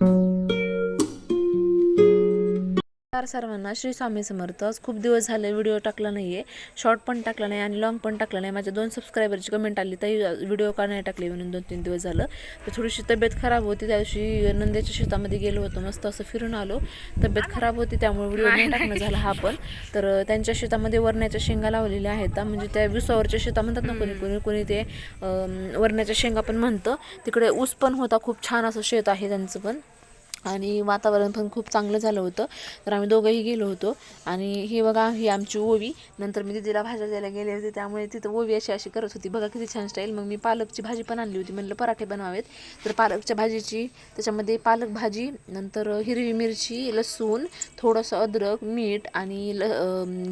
thank you नमस्कार सर्वांना. श्री स्वामी समर्थ. आज खूप दिवस झाले व्हिडिओ टाकला नाही आहे शॉर्ट पण टाकला नाही आणि लॉंग पण टाकला नाही. माझ्या दोन सबस्क्रायबरची कमेंट आली ताई व्हिडिओ का नाही टाकले म्हणून दोन तीन दिवस झालं. तर थोडीशी तब्येत खराब होती. त्या दिवशी नंद्याच्या शेतामध्ये गेलो होतो. मस्त असं फिरून आलो. तब्येत खराब होती त्यामुळे व्हिडिओ नाही टाकणं झाला हा पण. तर त्यांच्या शेतामध्ये वरण्याच्या शेंगा लावलेल्या आहेत. म्हणजे त्या विसावरच्या शेता म्हणतात ना कोणी कोणी कोणी ते वरण्याच्या शेंगा पण म्हणतं. तिकडे ऊस पण होता. खूप छान असं शेत आहे त्यांचं पण. आणि वातावरण पण खूप चांगलं झालं होतं. तर आम्ही दोघंही गेलो होतो. आणि ही बघा ही आमची ओवी. नंतर मी दिदीला भाज्या द्यायला गेले होते. त्यामुळे तिथं ओवी अशी अशी करत होती. बघा किती छान स्टाईल मग मी पालकची भाजी पण आणली होती. म्हणलं पराठे बनवावेत. तर पालकच्या भाजीची त्याच्यामध्ये पालक भाजी नंतर हिरवी मिरची लसूण थोडंसं अद्रक मीठ आणि ल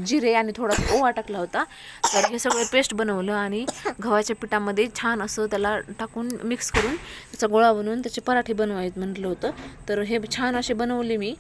जिरे आणि थोडासा ओवा टाकला होता. तर हे सगळं पेस्ट बनवलं आणि गव्हाच्या पिठामध्ये छान असं त्याला टाकून मिक्स करून त्याचा गोळा बनवून त्याचे पराठे बनवायत म्हटलं होतं. तर तर हे छान असे बनवले मी.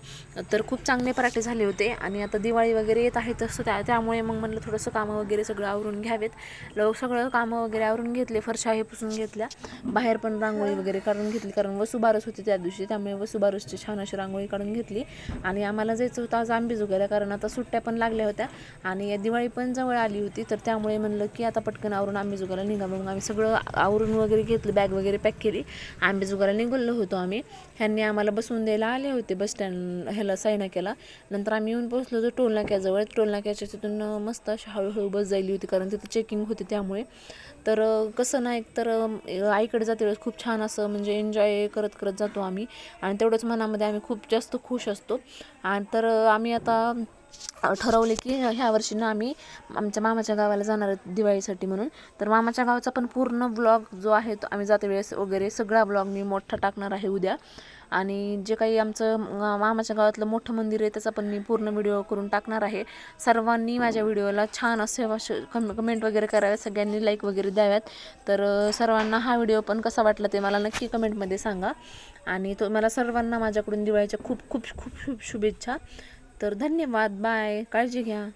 तर खूप चांगले पराठे झाले होते आणि आता दिवाळी वगैरे येत आहे तसं त्या त्यामुळे मग म्हटलं थोडंसं कामं वगैरे सगळं आवरून घ्यावेत. लोक सगळं कामं वगैरे आवरून घेतले फरशा हे पुसून घेतल्या. बाहेर पण रांगोळी वगैरे काढून घेतली कारण वसुबारस होती त्या दिवशी त्यामुळे वसुबारसची छान अशी रांगोळी काढून घेतली. आणि आम्हाला जायचं होतं आज आंबेजोगायला कारण आता सुट्ट्या पण लागल्या होत्या. आणि दिवाळी पण जवळ आली होती तर त्यामुळे म्हणलं की आता पटकन आवरून आंबेजोगाला निघा. मग आम्ही सगळं आवरून वगैरे घेतलं बॅग वगैरे पॅक केली. आंबे आंबेजोगाला निघालो होतो आम्ही. ह्यांनी आम्हाला बस बसवून द्यायला आले होते बस स्टँड ह्याला साईनाक्याला नंतर आम्ही येऊन पोहोचलो होतो टोलनाक्याजवळ टोलनाक्याच्या तिथून मस्त अशी हळूहळू बस जायली होती कारण तिथं चेकिंग होते त्यामुळे. तर कसं नाही तर आईकडे जाते वेळेस खूप छान असं म्हणजे एन्जॉय करत करत जातो आम्ही. आणि तेवढंच मनामध्ये आम्ही खूप जास्त खुश असतो. आणि तर आम्ही आता ठरवले की ह्या वर्षी ना आम्ही आमच्या मामाच्या गावाला जाणार आहेत दिवाळीसाठी म्हणून. तर मामाच्या गावाचा पण पूर्ण ब्लॉग जो आहे तो आम्ही जाते वेळेस वगैरे सगळा ब्लॉग मी मोठा टाकणार आहे उद्या. आणि जे काही आमचं मामाच्या गावातलं मोठं मंदिर आहे त्याचा पण मी पूर्ण व्हिडिओ करून टाकणार आहे. सर्वांनी माझ्या व्हिडिओला छान असे कम कमेंट वगैरे कराव्यात सगळ्यांनी लाईक वगैरे द्याव्यात. तर सर्वांना हा व्हिडिओ पण कसा वाटला ते मला नक्की कमेंटमध्ये सांगा. आणि तो मला सर्वांना माझ्याकडून दिवाळीच्या खूप खूप खूप खूप शुभेच्छा. तर धन्यवाद बाय. काळजी घ्या.